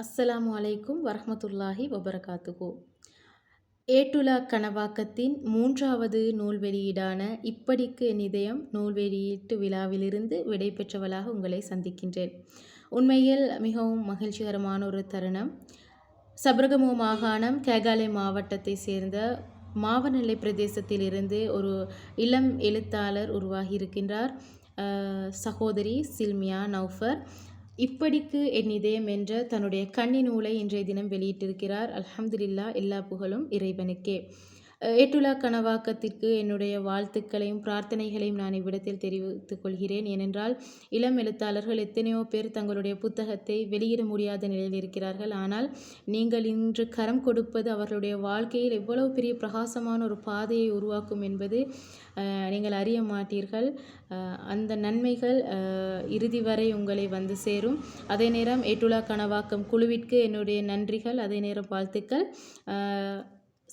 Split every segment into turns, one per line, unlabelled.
அஸ்ஸலாமு அலைக்கும் வரமத்துல்லாஹி வபரகாத்துகோ ஏட்டுலா கனவாக்கத்தின் மூன்றாவது நூல் வெளியீடான இப்படிக்கு என் இதயம் நூல் வெளியீட்டு விழாவிலிருந்து விடைபெற்றவளாக உங்களை சந்திக்கின்றேன். உண்மையில் மிகவும் மகிழ்ச்சிகரமான ஒரு தருணம். சபரகமு மாகாணம் கேகாலை மாவட்டத்தை சேர்ந்த மாவநிலை பிரதேசத்திலிருந்து ஒரு இளம் எழுத்தாளர் உருவாகி இருக்கின்றார் சகோதரி சில்மியா நௌஃபர். இப்படிக்கு என் இதயம் என்ற தன்னுடைய கண்ணி நூலை இன்றைய தினம் வெளியிட்டிருக்கிறார். அல்ஹம்துலில்லா எல்லா புகழும் இறைவனுக்கே. அஹ் ஏட்டுலா கனவாக்கத்திற்கு என்னுடைய வாழ்த்துக்களையும் பிரார்த்தனைகளையும் நான் இவ்விடத்தில் தெரிவித்துக் கொள்கிறேன். ஏனென்றால் இளம் எழுத்தாளர்கள் எத்தனையோ பேர் தங்களுடைய புத்தகத்தை வெளியிட முடியாத நிலையில் இருக்கிறார்கள். ஆனால் நீங்கள் இன்று கரம் கொடுப்பது அவர்களுடைய வாழ்க்கையில் எவ்வளவு பெரிய பிரகாசமான ஒரு பாதையை உருவாக்கும் என்பது நீங்கள் அறிய மாட்டீர்கள். அந்த நன்மைகள் இறுதி வரை உங்களை வந்து சேரும். அதே நேரம் ஏட்டுலா கனவாக்கம் குழுவிற்கு என்னுடைய நன்றிகள் அதே நேரம் வாழ்த்துக்கள்.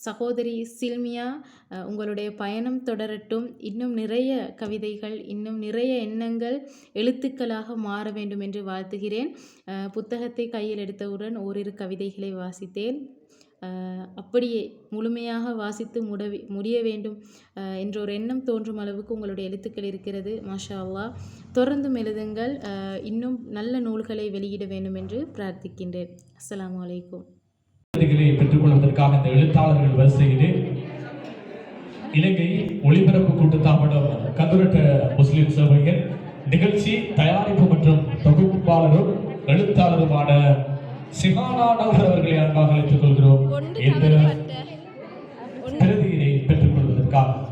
சகோதரி சில்மியா உங்களுடைய பயணம் தொடரட்டும். இன்னும் நிறைய கவிதைகள் இன்னும் நிறைய எண்ணங்கள் எழுத்துக்களாக மாற வேண்டும் என்று வாழ்த்துகிறேன். புத்தகத்தை கையில் எடுத்தவுடன் ஓரிரு கவிதைகளை வாசித்தேன். அப்படியே முழுமையாக வாசித்து முடவி முடிய வேண்டும் என்ற ஒரு எண்ணம் தோன்றும் அளவுக்கு உங்களுடைய எழுத்துக்கள் இருக்கிறது மாஷா அல்லா தொடர்ந்தும் எழுதுங்கள். இன்னும் நல்ல நூல்களை வெளியிட வேண்டும் என்று பிரார்த்திக்கின்றேன். அஸ்லாம் அலைக்கும்.
பெற்றுக்கொள்வதற்காக இந்த எழுத்தாளர்கள் வரிசையிலே இலங்கை ஒளிபரப்பு கூட்டுத்தாபனம் கந்துரட்ட முஸ்லிம் சபையின் நிகழ்ச்சி தயாரிப்பு மற்றும் தொகுப்பாளரும் எழுத்தாளருமான நௌஃபர் அவர்களை அன்பாக அழைத்துக் கொள்கிறோம். இந்த பிரதியினை பெற்றுக்கொள்வதற்காக.